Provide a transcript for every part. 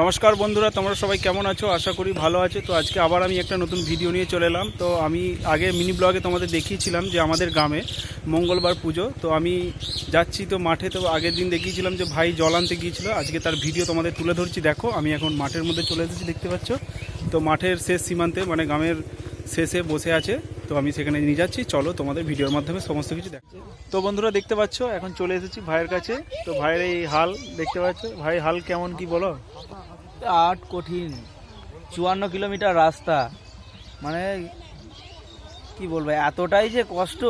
নমস্কার বন্ধুরা, তোমরা সবাই কেমন আছো? আশা করি ভালো আছো। তো আজকে আবার আমি একটা নতুন ভিডিও নিয়ে চলে এলাম। তো আমি আগে মিনি ব্লগে তোমাদের দেখিয়েছিলাম যে আমাদের গ্রামে মঙ্গলবার পুজো। তো আমি যাচ্ছি তো মাঠে, তো আগের দিন দেখিয়েছিলাম যে ভাই জল আনতে গিয়েছিল। আজকে তার ভিডিও তোমাদের তুলে ধরছি। দেখো, আমি এখন মাঠের মধ্যে চলে এসেছি, দেখতে পাচ্ছ? তো মাঠের শেষ সীমান্তে মানে গ্রামের শেষে বসে আছে। তো আমি সেখানে নিয়ে যাচ্ছি। চলো তোমাদের ভিডিওর মাধ্যমে সমস্ত কিছু দেখ। তো বন্ধুরা দেখতে পাচ্ছ এখন চলে এসেছি ভাইয়ের কাছে। তো ভাইয়ের এই হাল দেখতে পাচ্ছ? ভাই হাল কেমন কি বলো? আট কঠিন চুয়ান্ন কিলোমিটার রাস্তা। মানে কি বলব এতটাই যে কষ্ট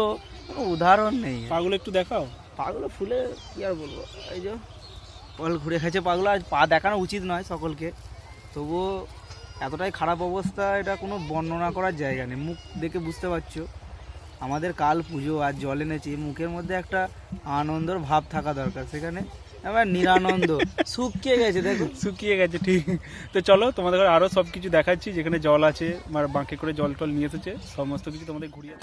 কোনো উদাহরণ নেই। পাগুলো একটু দেখাও। পাগুলো ফুলে কি আর বলব? এই যে পল ঘুরে খেয়েছে পাগুলো। আজ পা দেখানো উচিত নয় সকলকে। তবুও এতটাই খারাপ অবস্থা এটা কোনো বর্ণনা করার জায়গা নেই। মুখ দেখে বুঝতে পারছ। আমাদের কাল পুজো আর জল এনেছি মুখের মধ্যে একটা আনন্দর ভাব থাকা দরকার। সেখানে আবার নিরানন্দ শুকিয়ে গেছে দেখো। শুকিয়ে গেছে ঠিক। তো চলো তোমাদের ঘরে আরও সব কিছু দেখাচ্ছি। যেখানে জল আছে আমার বাঁকে করে জল টল নিয়ে এসেছে সমস্ত কিছু তোমাদের ঘুরিয়ে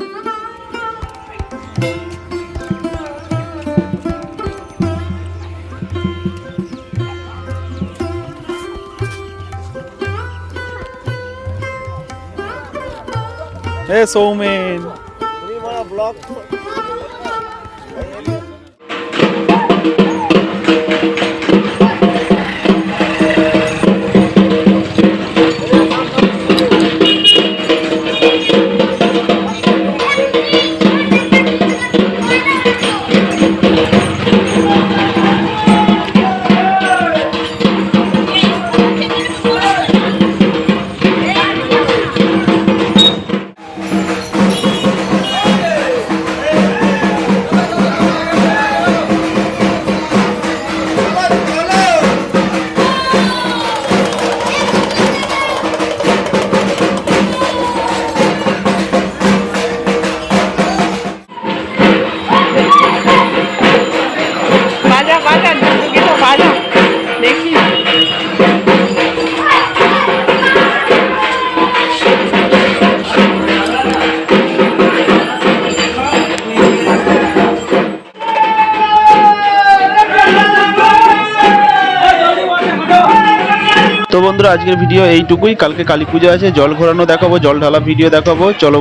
Hey, so mean. We. দেখি। তো বন্ধুরা, আজকের ভিডিও এইটুকুই। কালকে কালী পুজো আছে, জল ঘোরানো দেখাবো, জল ঢালা ভিডিও দেখাবো। চলো